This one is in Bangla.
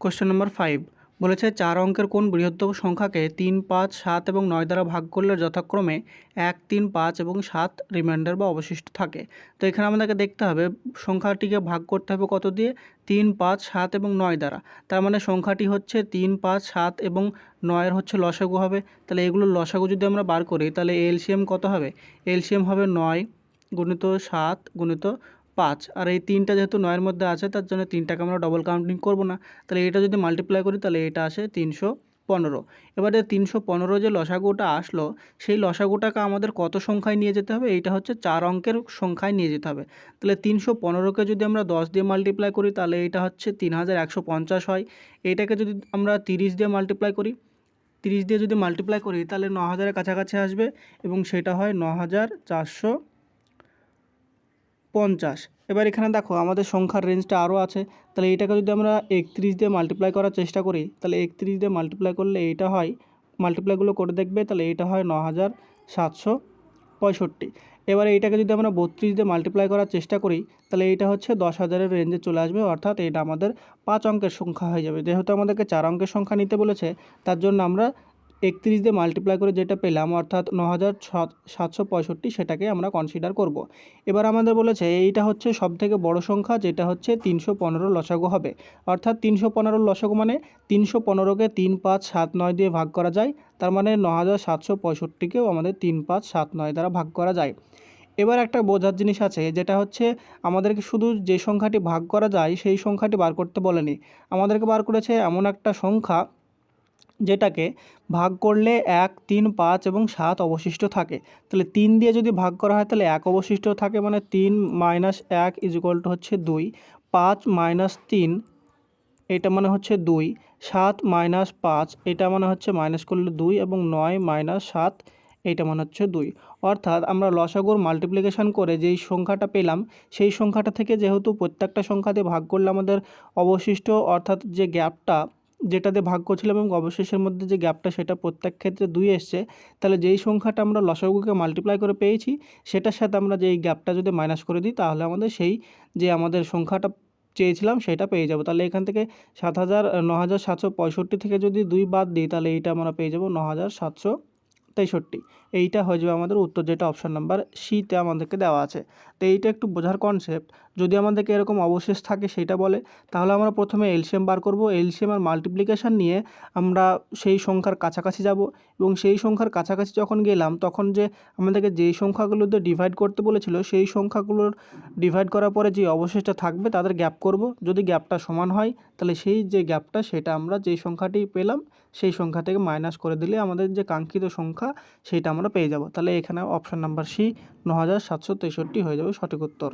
কোশ্চেন নম্বর ফাইভ বলেছে চার অঙ্কের কোন বৃহত্তম সংখ্যাকে তিন, পাঁচ, সাত এবং নয় দ্বারা ভাগ করলে যথাক্রমে এক, তিন, পাঁচ এবং সাত রিমাইন্ডার বা অবশিষ্ট থাকে। তো এখানে আমাদেরকে দেখতে হবে, সংখ্যাটিকে ভাগ করতে হবে কত দিয়ে? তিন, পাঁচ, সাত এবং নয় দ্বারা। তার মানে সংখ্যাটি হচ্ছে তিন, পাঁচ, সাত এবং নয়ের হচ্ছে লসাগু হবে। তাহলে এগুলো লসাগু যদি আমরা বার করি, তাহলে এলসিএম কত হবে? এলসিএম হবে নয় গুণিত সাত গুণিত পাঁচ, আর এই তিনটা যেহেতু নয়ের মধ্যে আছে, তার জন্য তিনটাকে আমরা ডবল কাউন্টিং করব না। তাহলে এটা যদি মাল্টিপ্লাই করি, তাহলে এটা আসে তিনশো পনেরো। এবারে তিনশো পনেরো যে লসাগুটা আসলো, সেই লসাগুটাকে আমাদের কত সংখ্যায় নিয়ে যেতে হবে? এইটা হচ্ছে চার অঙ্কের সংখ্যায় নিয়ে যেতে হবে। তাহলে তিনশো পনেরোকে যদি আমরা দশ দিয়ে মাল্টিপ্লাই করি, তাহলে এটা হচ্ছে তিন হাজার একশো পঞ্চাশ হয়। এইটাকে যদি আমরা তিরিশ দিয়ে মাল্টিপ্লাই করি, তিরিশ দিয়ে যদি মাল্টিপ্লাই করি, তাহলে ন হাজারের কাছাকাছি আসবে এবং সেটা হয় ন হাজার চারশো পঞ্চাশ। এবার এখানে দেখো আমাদের সংখ্যার রেঞ্জটা আরও আছে। তাহলে এইটাকে যদি আমরা একত্রিশ দিয়ে মাল্টিপ্লাই করার চেষ্টা করি, তাহলে একত্রিশ দিয়ে মাল্টিপ্লাই করলে এইটা হয় মাল্টিপ্লাইগুলো করে দেখবে, তাহলে এইটা হয় ন হাজার সাতশো পঁয়ষট্টি। এবারে এইটাকে যদি আমরা বত্রিশ দিয়ে মাল্টিপ্লাই করার চেষ্টা করি, তাহলে এইটা হচ্ছে দশ হাজারের রেঞ্জে চলে আসবে, অর্থাৎ এটা আমাদের পাঁচ অঙ্কের সংখ্যা হয়ে যাবে। যেহেতু আমাদেরকে চার অঙ্কের সংখ্যা নিতে বলেছে, তার জন্য আমরা একত্রিশ দিয়ে মাল্টিপ্লাই করে যেটা পেলাম, অর্থাৎ ন হাজার সাতশো পঁয়ষট্টি সেটাকে আমরা কনসিডার করব। এবার আমাদের বলেছে এইটা হচ্ছে সবথেকে বড় সংখ্যা, যেটা হচ্ছে তিনশো পনেরো লসাগু হবে। অর্থাৎ তিনশো পনেরো লসাগু মানে তিনশো পনেরোকে তিন পাঁচ সাত নয় দিয়ে ভাগ করা যায়, তার মানে ন হাজার সাতশো পঁয়ষট্টিকেও আমাদের তিন পাঁচ সাত নয় দ্বারা ভাগ করা যায়। এবার একটা বোঝার জিনিস আছে, যেটা হচ্ছে আমাদেরকে শুধু যে সংখ্যাটি ভাগ করা যায়, সেই সংখ্যাটি বার করতে বলেনি। আমাদেরকে বার করেছে এমন একটা সংখ্যা যেটাকে ভাগ করলে এক, তিন, পাঁচ এবং সাত অবশিষ্ট থাকে। তাহলে তিন দিয়ে যদি ভাগ করা হয়, তাহলে এক অবশিষ্ট থাকে মানে তিন মাইনাস এক ইজ টু হচ্ছে দুই। পাঁচ মাইনাস তিন, এটা মানে হচ্ছে দুই। সাত মাইনাস পাঁচ, এটা মানে হচ্ছে মাইনাস করলে দুই এবং নয় মাইনাস সাত এইটা মানে হচ্ছে দুই। অর্থাৎ আমরা লসাগুর মাল্টিপ্লিকেশান করে যেই সংখ্যাটা পেলাম, সেই সংখ্যাটা থেকে যেহেতু প্রত্যেকটা সংখ্যা দিয়ে ভাগ করলে আমাদের অবশিষ্ট, অর্থাৎ যে গ্যাপটা যেটাতে ভাগ করছিলাম এবং অবশেষের মধ্যে যে গ্যাপটা সেটা প্রত্যেক ক্ষেত্রে দুই এসছে, তাহলে যেই সংখ্যাটা আমরা লসাগুকে মাল্টিপ্লাই করে পেয়েছি, সেটার সাথে আমরা যে এই গ্যাপটা যদি মাইনাস করে দিই, তাহলে আমাদের সেই যে আমাদের সংখ্যাটা চেয়েছিলাম সেটা পেয়ে যাব। তাহলে এখান থেকে সাত হাজার ন হাজার সাতশো পঁয়ষট্টি থেকে যদি দুই বাদ দিই, তাহলে এইটা আমরা পেয়ে যাব ন হাজার সাতশো তেষট্টি। এইটা হয়ে যাবে আমাদের উত্তর যেটা অপশান নাম্বার সিতে আমাদেরকে দেওয়া আছে। তো এইটা একটু বোঝার কনসেপ্ট যদি আমাদেরকে এরকম অবশেষ থাকে সেটা বলে, তাহলে আমরা প্রথমে এলসিএম বার করব। এলসিএম আর মাল্টিপ্লিকেশান নিয়ে আমরা সেই সংখ্যার কাছাকাছি যাব এবং সেই সংখ্যার কাছাকাছি যখন গেলাম, তখন যে আমাদেরকে যেই সংখ্যাগুলোতে ডিভাইড করতে বলেছিল, সেই সংখ্যাগুলোর ডিভাইড করার পরে যে অবশেষটা থাকবে তাদের গ্যাপ করব। যদি গ্যাপটা সমান হয় তাহলে সেই যে গ্যাপটা সেটা আমরা যে সংখ্যাটি পেলাম, সেই সংখ্যা থেকে মাইনাস করে দিলে আমাদের যে কাঙ্ক্ষিত সংখ্যা সেটা আমরা পেয়ে যাব। তাহলে এখানে অপশন নাম্বার সি ন হাজার সাতশো তেষট্টি হয়ে যাবে সঠিক উত্তর।